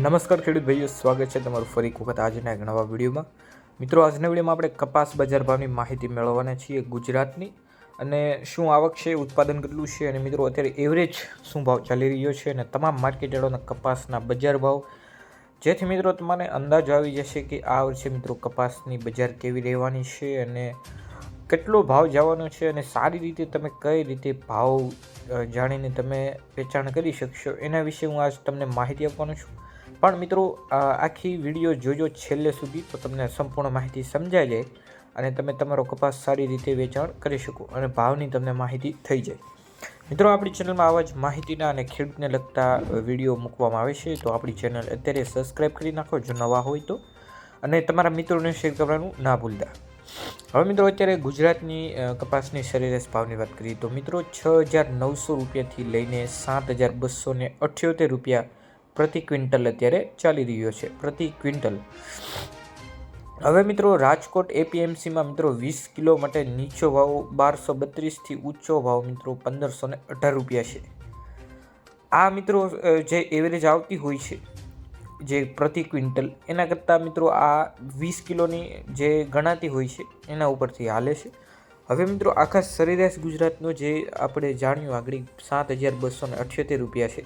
નમસ્કાર ખેડૂત ભાઈઓ, સ્વાગત છે તમારું ફરી એક વખત આજના એક નવા વિડીયોમાં. મિત્રો, આજના વિડીયોમાં આપણે કપાસ બજાર ભાવની માહિતી મેળવવાના છીએ ગુજરાતની અને શું આવક છે, ઉત્પાદન કેટલું છે અને મિત્રો, અત્યારે એવરેજ શું ભાવ ચાલી રહ્યો છે અને તમામ માર્કેટયાર્ડોના કપાસના બજાર ભાવ. જેથી મિત્રો, તમને અંદાજો આવી જશે કે આ વર્ષે મિત્રો કપાસની બજાર કેવી રહેવાની છે અને કેટલો ભાવ જવાનો છે અને સારી રીતે તમે કઈ રીતે ભાવ જાણીને તમે વેચાણ કરી શકશો એના વિશે હું આજ તમને માહિતી આપવાનો છું. પણ મિત્રો આખી વીડિયો જોજો છેલ્લે સુધી તો તમને સંપૂર્ણ માહિતી સમજાઈ જાય અને તમે તમારો કપાસ સારી રીતે વેચાણ કરી શકો અને ભાવની તમને માહિતી થઈ જાય. મિત્રો, આપણી ચેનલમાં આવા જ માહિતીના અને ખેડૂતને લગતા વીડિયો મૂકવામાં આવે છે, તો આપણી ચેનલ અત્યારે સબસ્ક્રાઈબ કરી નાખો, જો નવા હોય તો. અને તમારા મિત્રોને શેર કરવાનું ના ભૂલતા. હવે મિત્રો, અત્યારે ગુજરાતની કપાસની સરેરાશ ભાવની વાત કરીએ તો મિત્રો, છ હજાર નવસો રૂપિયાથી લઈને સાત હજાર બસો અઠ્યોતેર રૂપિયા પ્રતિ ક્વિન્ટલ અત્યારે ચાલી રહ્યો છે, પ્રતિ ક્વિન્ટલ. હવે મિત્રો રાજકોટ એપીએમસીમાં મિત્રો વીસ કિલો માટે નીચો ભાવ બારસો બત્રીસથી ઊંચો ભાવ મિત્રો પંદરસો ને અઢાર રૂપિયા છે. આ મિત્રો જે એવરેજ આવતી હોય છે, જે પ્રતિ ક્વિન્ટલ, એના કરતાં મિત્રો આ વીસ કિલોની જે ગણાતી હોય છે, એના ઉપરથી હાલે છે. હવે મિત્રો આખા સરેરાશ ગુજરાતનો જે આપણે જાણ્યું, આગળ સાત હજાર બસો ને અઠ્યોતેર રૂપિયા છે.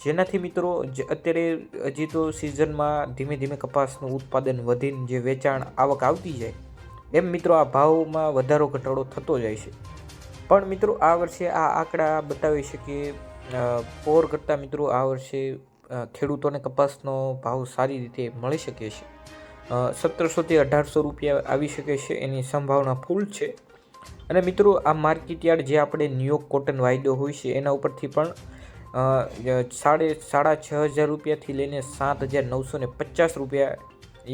જેનાથી મિત્રો અત્યારે હજી તો સિઝનમાં ધીમે ધીમે કપાસનું ઉત્પાદન વધીને જે વેચાણ આવક આવતી જાય, એમ મિત્રો આ ભાવમાં વધારો ઘટાડો થતો જાય છે. પણ મિત્રો આ વર્ષે આ આંકડા બતાવી શકીએ પોર કરતાં મિત્રો આ વર્ષે ખેડૂતોને કપાસનો ભાવ સારી રીતે મળી શકે છે. સત્તરસોથી અઢારસો રૂપિયા આવી શકે છે એની સંભાવના ફૂલ છે. અને મિત્રો આ માર્કેટ યાર્ડ જે આપણે ન્યુયોર્ક કોટન વાયદો હોય છે એના ઉપરથી પણ સાડે, સાડા છ હજાર રૂપિયાથી લઈને સાત હજાર નવસો ને પચાસ રૂપિયા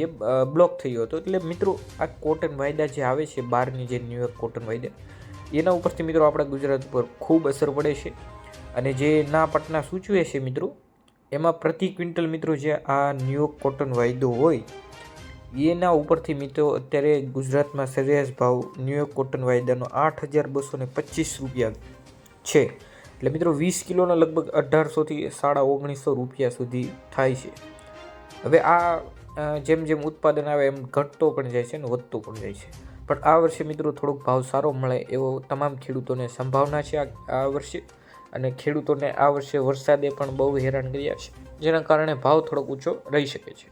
એ બ્લોક થયો હતો. એટલે મિત્રો, આ કોટન વાયદા જે આવે છે, બહારની જે ન્યુયોર્ક કોટન વાયદા, એના ઉપરથી મિત્રો આપણા ગુજરાત ઉપર ખૂબ અસર પડે છે. અને જે ના પટના સૂચવે છે મિત્રો, એમાં પ્રતિ ક્વિન્ટલ મિત્રો જે આ ન્યુયોર્ક કોટન વાયદો હોય, એના ઉપરથી મિત્રો અત્યારે ગુજરાતમાં સરેરાશ ભાવ ન્યૂયોર્ક કોટન વાયદાનો આઠ હજાર બસો ને પચીસ રૂપિયા છે. એટલે મિત્રો વીસ કિલોના લગભગ અઢારસોથી સાડા ઓગણીસો રૂપિયા સુધી થાય છે. હવે આ જેમ જેમ ઉત્પાદન આવે એમ ઘટતો પણ જાય છે અને વધતો પણ જાય છે. પણ આ વર્ષે મિત્રો થોડોક ભાવ સારો મળે એવો તમામ ખેડૂતોને સંભાવના છે આ વર્ષે. અને ખેડૂતોને આ વર્ષે વરસાદે પણ બહુ હેરાન કર્યા છે, જેના કારણે ભાવ થોડોક ઊંચો રહી શકે છે.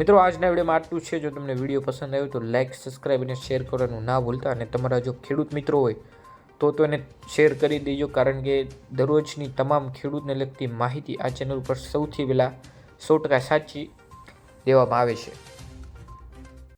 મિત્રો આજના વિડીયોમાં આટલું છે. જો તમને વીડિયો પસંદ આવ્યો તો લાઇક સબસ્ક્રાઈબ અને શેર કરવાનું ના ભૂલતા અને તમારા જો ખેડૂત મિત્રો હોય તો તો એને શેર કરી દેજો, કારણ કે દરરોજની તમામ ખેડૂતને લગતી માહિતી આ ચેનલ ઉપર સૌથી પહેલાં સો ટકા સાચી દેવામાં આવે છે.